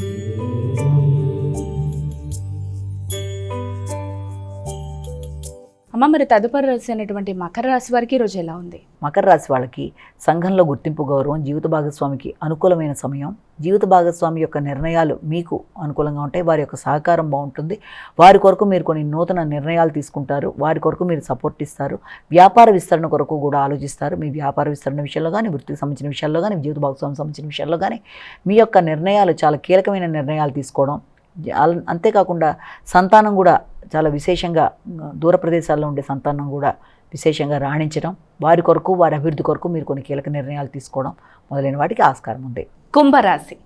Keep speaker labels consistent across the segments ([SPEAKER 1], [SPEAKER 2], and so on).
[SPEAKER 1] Thank. అమ్మ మరి తదుపరి రాశి అనేటువంటి మకర రాశి వారికి ఈరోజు రోజు ఎలా ఉంది?
[SPEAKER 2] మకర రాశి వాళ్ళకి సంఘంలో గుర్తింపు గౌరవం జీవిత భాగస్వామికి అనుకూలమైన సమయం. జీవిత భాగస్వామి యొక్క నిర్ణయాలు మీకు అనుకూలంగా ఉంటాయి. వారి యొక్క సహకారం బాగుంటుంది. వారి కొరకు మీరు కొన్ని నూతన నిర్ణయాలు తీసుకుంటారు. వారి కొరకు మీరు సపోర్ట్ ఇస్తారు. వ్యాపార విస్తరణ కొరకు కూడా ఆలోచిస్తారు. మీ వ్యాపార విస్తరణ విషయంలో కానీ వృత్తికి సంబంధించిన విషయాల్లో కానీ జీవిత భాగస్వామి సంబంధించిన విషయాల్లో కానీ మీ యొక్క నిర్ణయాలు చాలా కీలకమైన నిర్ణయాలు తీసుకోవడం అంతేకాకుండా సంతానం కూడా చాలా విశేషంగా దూర ప్రదేశాల్లో ఉండే సంతానం కూడా విశేషంగా రాణించడం వారి కొరకు వారి అభివృద్ధి కొరకు మీరు కొన్ని కీలక నిర్ణయాలు తీసుకోవడం మొదలైన వాటికి ఆస్కారం ఉంది.
[SPEAKER 1] కుంభరాశి.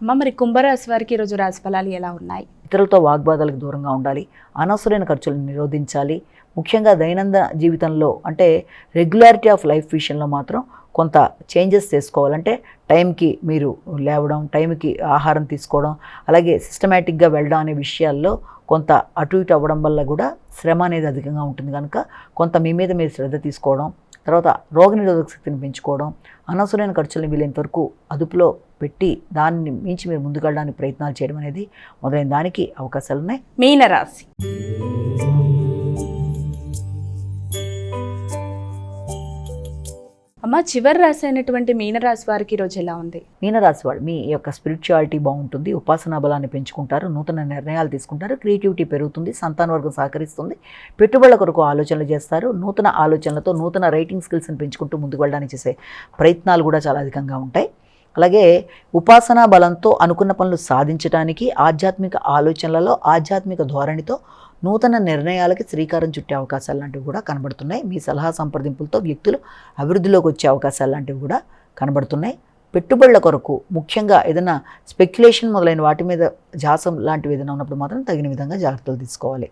[SPEAKER 1] అమ్మ మరి కుంభరాశి వారికి ఈరోజు రాశి ఫలాలు ఎలా ఉన్నాయి?
[SPEAKER 2] ఇతరులతో వాగ్వాదాలకు దూరంగా ఉండాలి అనవసరమైన ఖర్చులను నిరోధించాలి ముఖ్యంగా దైనందిన జీవితంలో అంటే రెగ్యులారిటీ ఆఫ్ లైఫ్ విషయంలో మాత్రం కొంత చేంజెస్ చేసుకోవాలంటే టైంకి మీరు లేవడం టైంకి ఆహారం తీసుకోవడం అలాగే సిస్టమేటిక్గా వెళ్ళడం అనే విషయాల్లో కొంత అటు ఇటు అవ్వడం వల్ల కూడా శ్రమ అనేది అధికంగా ఉంటుంది కనుక కొంత మీ మీద మీరు శ్రద్ధ తీసుకోవడం తర్వాత రోగనిరోధక శక్తిని పెంచుకోవడం అనవసరమైన ఖర్చులను వీలైనంత వరకు అదుపులో పెట్టి దాన్ని మించి మీరు ముందుకెళ్ళడానికి ప్రయత్నాలు చేయడం అనేది మొదలైన దానికి అవకాశాలు ఉన్నాయి
[SPEAKER 1] మీనరాశి. అమ్మ చివరి రాశి అయినటువంటి మీనరాశి వారికి ఈరోజు ఎలా ఉంది?
[SPEAKER 2] మీనరాశి వాడు మీ యొక్క స్పిరిచువాలిటీ బాగుంటుంది ఉపాసనా బలాన్ని పెంచుకుంటారు నూతన నిర్ణయాలు తీసుకుంటారు క్రియేటివిటీ పెరుగుతుంది సంతాన వర్గం సహకరిస్తుంది పెట్టుబడుల కొరకు ఆలోచనలు చేస్తారు నూతన ఆలోచనలతో నూతన రైటింగ్ స్కిల్స్ని పెంచుకుంటూ ముందుకు వెళ్ళడానికి చేసే ప్రయత్నాలు కూడా చాలా అధికంగా ఉంటాయి. అలాగే ఉపాసనా బలంతో అనుకున్న పనులు సాధించడానికి ఆధ్యాత్మిక ఆలోచనలలో ఆధ్యాత్మిక ధోరణితో నూతన నిర్ణయాలకి శ్రీకారం చుట్టే అవకాశాలు లాంటివి కూడా కనబడుతున్నాయి. మీ సలహా సంప్రదింపులతో వ్యక్తులు అభివృద్ధిలోకి వచ్చే అవకాశాలు లాంటివి కూడా కనబడుతున్నాయి. పెట్టుబడుల కొరకు ముఖ్యంగా ఏదైనా స్పెక్యులేషన్ మొదలైన వాటి మీద జాసం లాంటివి ఏదైనా ఉన్నప్పుడు మాత్రం తగిన విధంగా జాగ్రత్తలు తీసుకోవాలి.